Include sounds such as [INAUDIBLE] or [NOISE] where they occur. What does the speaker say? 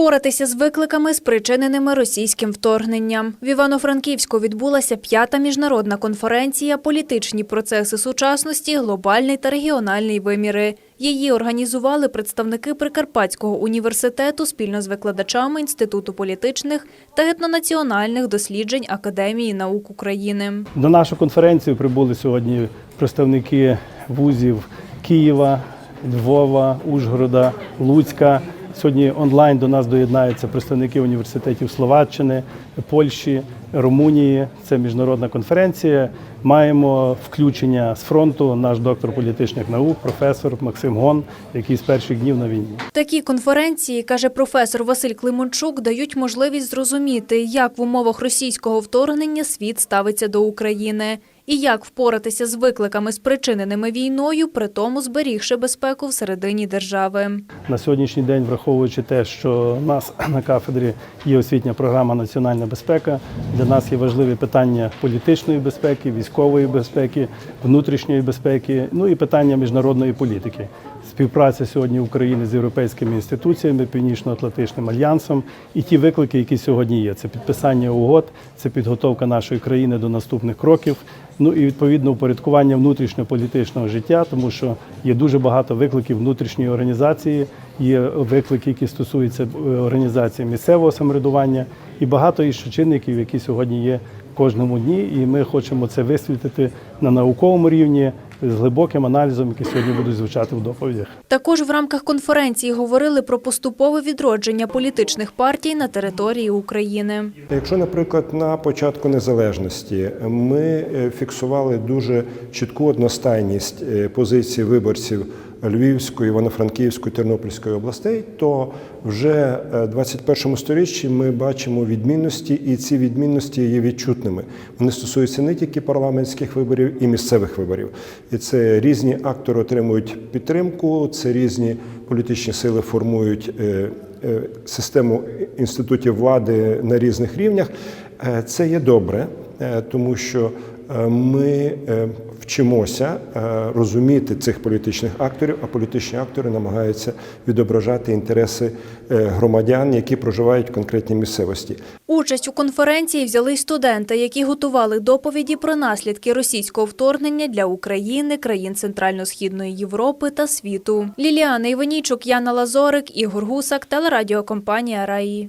Впоратися з викликами, спричиненими російським вторгненням. В Івано-Франківську відбулася п'ята міжнародна конференція Політичні процеси сучасності, глобальний та регіональний виміри. Її організували представники Прикарпатського університету спільно з викладачами Інституту політичних та етнонаціональних досліджень Академії наук України. На нашу конференцію прибули сьогодні представники вузів Києва, Львова, Ужгорода, Луцька. Сьогодні онлайн до нас доєднаються представники університетів Словаччини, Польщі, Румунії. Це міжнародна конференція. Маємо включення з фронту наш доктор політичних наук, професор Максим Гон, який з перших днів на війні. Такі конференції, каже професор Василь Климончук, дають можливість зрозуміти, як в умовах російського вторгнення світ ставиться до України і як впоратися з викликами, спричиненими війною, при тому зберігши безпеку всередині держави. На сьогоднішній день, враховуючи те, що у нас [CLEARS THROAT] на кафедрі є освітня програма Національна безпека, для нас є важливі питання політичної безпеки, військової безпеки, внутрішньої безпеки, ну і питання міжнародної політики. Співпраця сьогодні України з європейськими інституціями, Північно-Атлантичним альянсом і ті виклики, які сьогодні є. Це підписання угод, це підготовка нашої країни до наступних кроків. Ну і відповідно упорядкування внутрішньополітичного життя, тому що є дуже багато викликів внутрішньої організації, є виклики, які стосуються е, організації місцевого самоврядування, і багато іще чинників, які сьогодні є в кожному дні. І ми хочемо це висвітлити на науковому рівні з глибоким аналізом, які сьогодні будуть звучати в доповідях. Також в рамках конференції говорили про поступове відродження політичних партій на території України. Якщо, наприклад, на початку незалежності ми е, фіксували дуже чітку одностайність е, позиції виборців Львівської, Івано-Франківської, Тернопільської областей, то вже е, в 21 сторіччі ми бачимо відмінності, і ці відмінності є відчутними. Вони стосуються не тільки парламентських виборів і місцевих виборів. І це різні актори отримують підтримку, це різні політичні сили формують е, е, систему інститутів влади на різних рівнях. Це є добре, тому що ми е, вчимося е, розуміти цих політичних акторів, а політичні актори намагаються відображати інтереси е, громадян, які проживають в конкретній місцевості. Участь у конференції взяли студенти, які готували доповіді про наслідки російського вторгнення для України, країн Центрально-Східної Європи та світу. Ліліана Іванійчук, Яна Лазорик, Ігор Гусак, телерадіокомпанія Раї.